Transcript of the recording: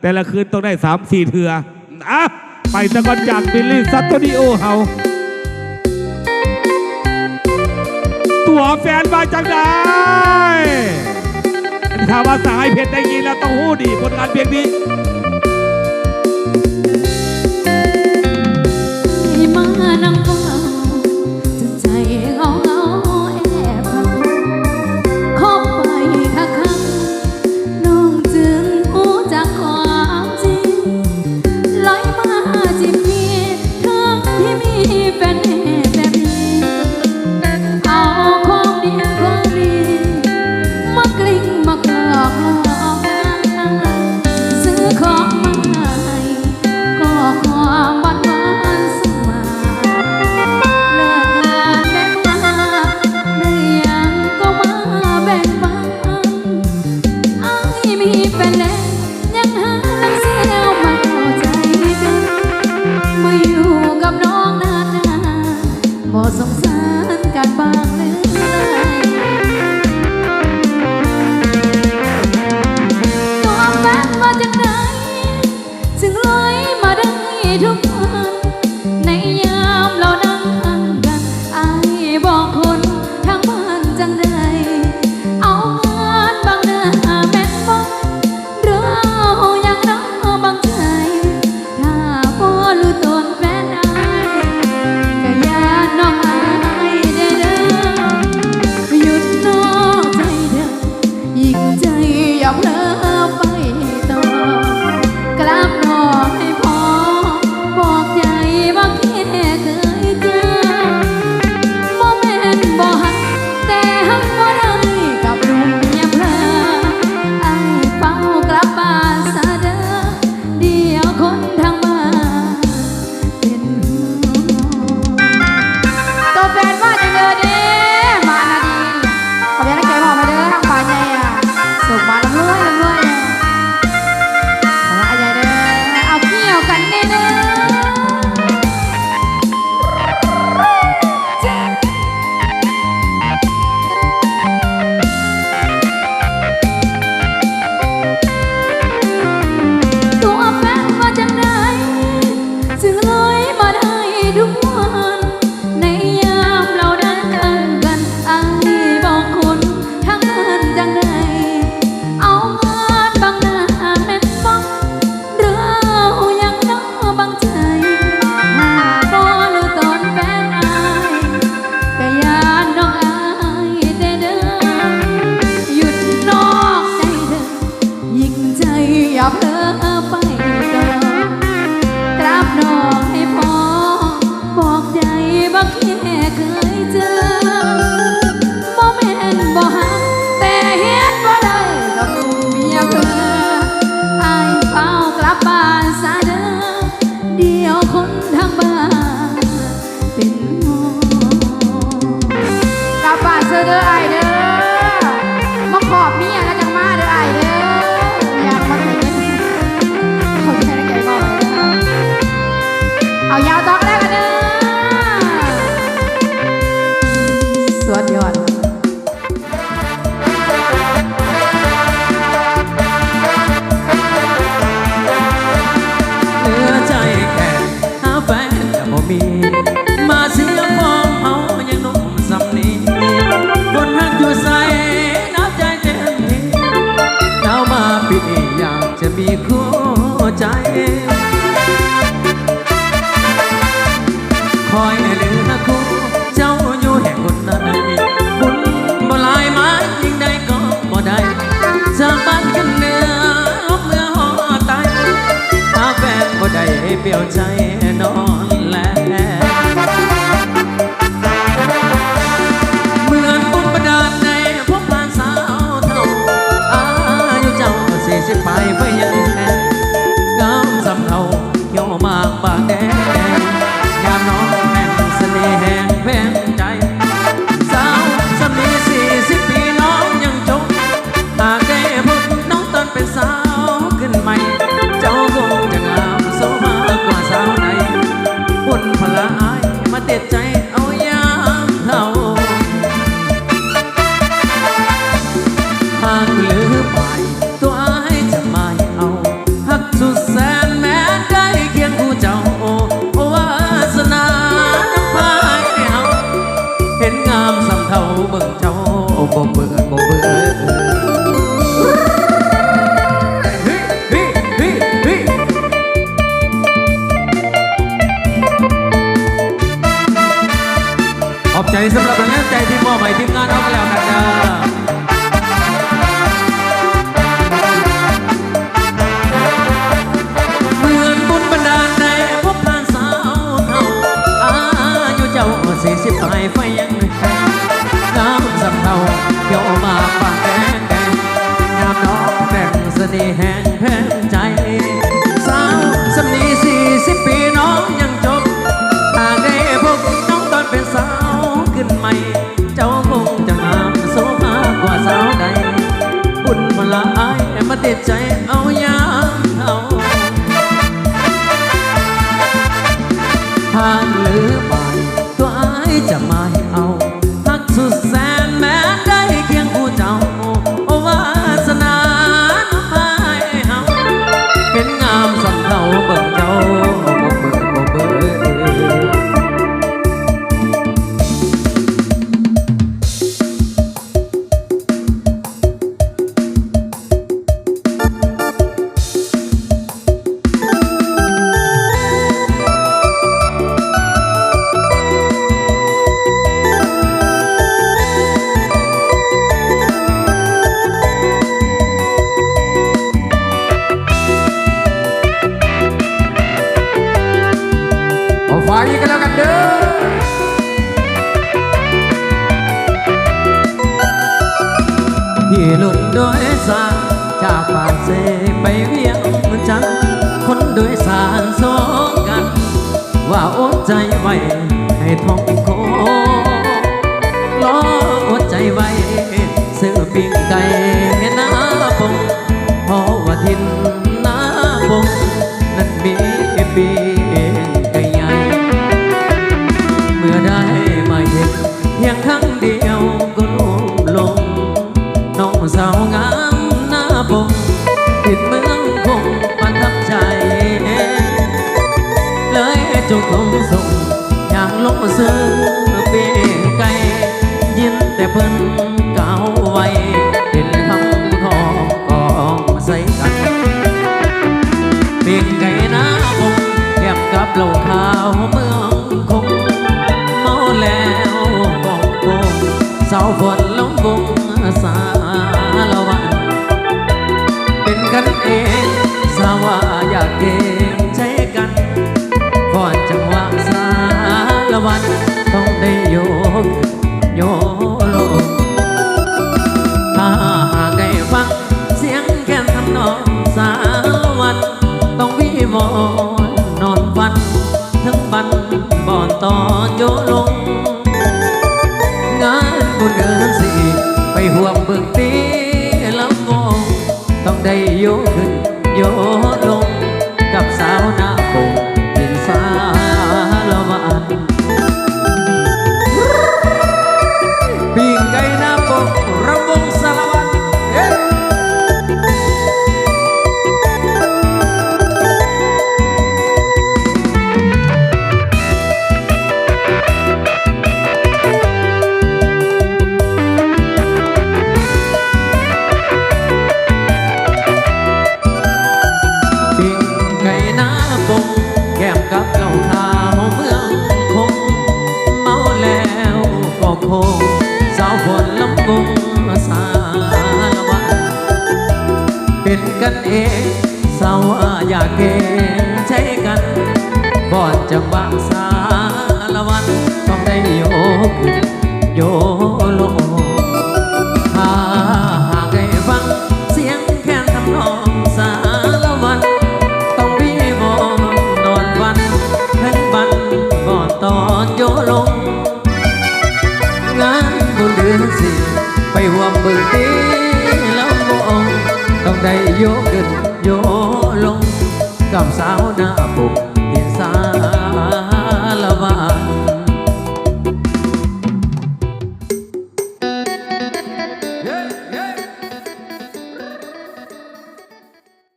แต่ละคืนต้องได้สามสี่เถื่ออะไปตะกอนจากบิลลี่ซัตโตดิโอเฮาตัวแฟนมาจากไหนถ้าว่าสายเพชรได้ยินแล้วต้องหู้ดีผลงานเพลงนี้ สำหรับแรงใจที่มอบให้ทีมงานเอาไปแล้วกันนะเหมือนบุญบันดาลในพบทานสาวเท่าอายุเจ้าสี่สิบปลายไฟยัง ติดใจเอา ลุดโดยสารจากปากเซไปเวียงจันจังคนโดยสารสองกัน ว่าอดใจไว้ให้ท้องโครออดใจไว้ซื้อปิ้งไก่หน้า เลยจงคงส่งอย่างลงซื้อเปีไก่ยินแต่เพิ่นเก่าไว้เห็นคำของกองใส่กันเปิ้งไก่น้าบงแก้มกับเหล้าขาวเมืองคงเมาแล้วบอกโกงสาวฝนลงบงสาละวัน เป็นกันเองสาวาอยากเก วัน ต้องได้โยกโยโลก ถ้าหากได้ฟังเสียงแค่ทำนองสารวัน ต้องวิวอนนอนฝันทั้งบันบ่อนตอนโยลง งานบุญเดือนสี่ไปห่วงเบื้องตีลำวงต้องได้โยขึ้นโยลง vô lộ hà hà gây vắng tiếng khen thăm non xa lâu văn tông bi mò non văn thân văn còn to vô lộ ngán buồn đứa gì, bay hoang bừng tí lâu mộng tông đầy vô đình vô lộ cảm sao na bụng